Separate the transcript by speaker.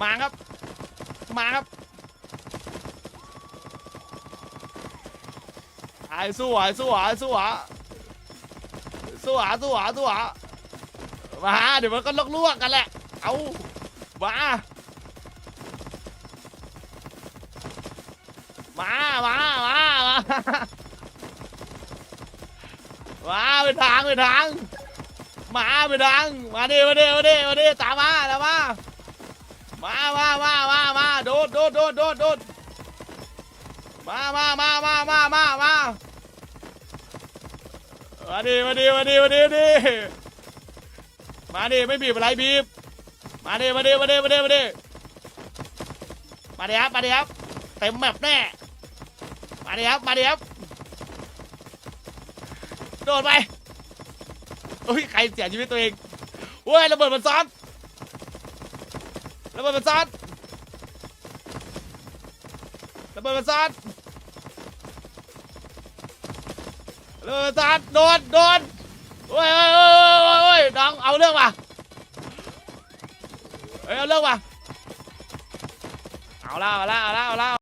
Speaker 1: มาครับ มาครับไอ้สู้อะสู้อะสู้อะสู้อะสู้อะสู้อะมาเดี๋ยวมันก็ลวกกันแหละ เอามา มา มา มา มามาไปทางไปทาง มาไปทาง มาดิมาดิมาดิมาดิตามมาตามมา มามามามามาโดดโดดโดดโดดโดดมามามามามามามามาดิมาดิมาดิมาดิมาดิมาดิไม่บีบอะไรบีบ มาดิมาดิมาดิมาดิมาดิมาดิครับมาดิครับเต็มแมปแน่ มาดิครับมาดิครับโดดไปโอ้ยใครเสียชีวิตตัวเองเว้ยระเบิดมันซ้อน ระเบิดประสาทระเบิดมันซ้อนระเบิดมันซ้อนโดนโดนโอ้ยโอ้ยโอ้ยโอ้ยโอ้ยน้องเอาเรื่องว่ะเฮ้ยเอาเรื่องว่ะเอาละเอาละเอาละเอาละ